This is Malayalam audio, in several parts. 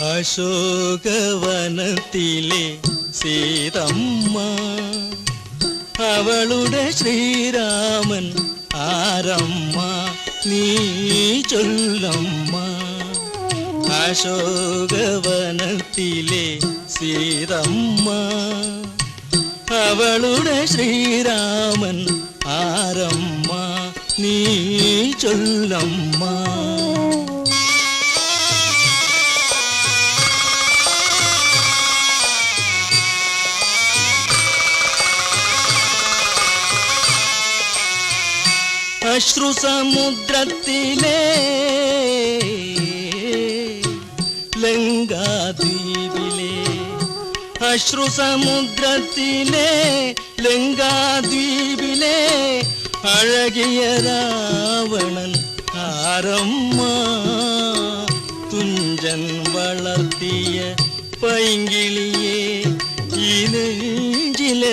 അശോകവനത്തിലെ സീതമ്മ. അവളുടെ ശ്രീരാമൻ ആരമ്മ. നീ ചൊല്ലമ്മ. അശോകവനത്തിലെ സീതമ്മ. അവളുടെ ശ്രീരാമൻ ആരമ്മ. നീ ചൊല്ലമ്മ. அஸ்ரு சமுத்திரத்திலே லங்காதீபிலே அஸ்ரு சமுத்திரத்திலே லங்காதீபிலே அழகிய ராவணன் ஆரம்மா। துஞ்சன் வளர்த்திய பைங்கிளியே இது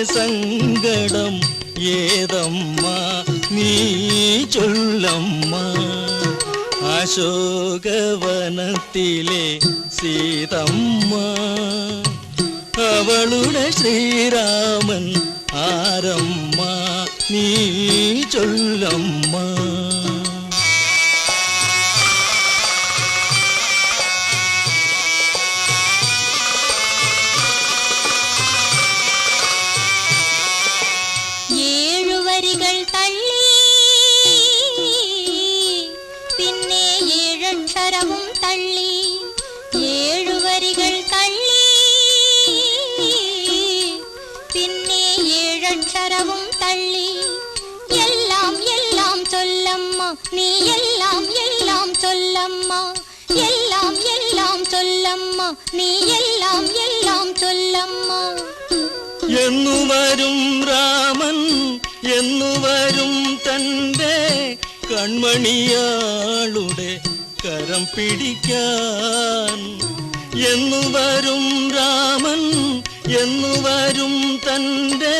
சங்கடம் ஏதம்மா? ചൊല്ലമ്മ അശോകവനത്തിലെ സീതമ്മ. അവളുടെ ശ്രീരാമൻ ആരമ്മ നീ ചൊല്ലമ്മ. ഏഴക്ഷരവും തള്ളി ഏഴുവരികൾ തള്ളി. പിന്നെ ഏഴക്ഷരവും തള്ളി. എല്ലാം എല്ലാം ചൊല്ലമ്മ നീ എല്ലാം എല്ലാം ചൊല്ലമ്മ. എല്ലാം എല്ലാം ചൊല്ലമ്മ നീ എല്ലാം എല്ലാം ചൊല്ലമ്മ. എന്നു വരും രാമൻ എന്നു വരും തന്റെ കൺമണിയാളുടെ കരം പിടിക്കാൻ. എന്നു വരും രാമൻ എന്നു വരും തന്റെ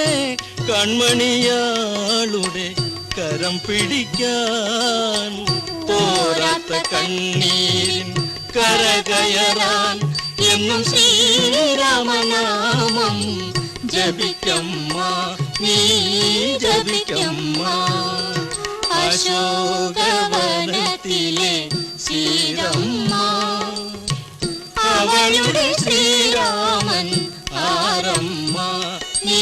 കൺമണിയാളുടെ കരം പിടിക്കാൻ. പോരാത്ത കണ്ണീരിൻ കരകയറാൻ എന്നും ശ്രീരാമനാമം ജപിക്കമ്മ നീ ജപിക്കമ്മ. അശോകവനത്തിലെ ഞങ്ങളുടെ ശ്രീരാമൻ ആരമ്മ. നീ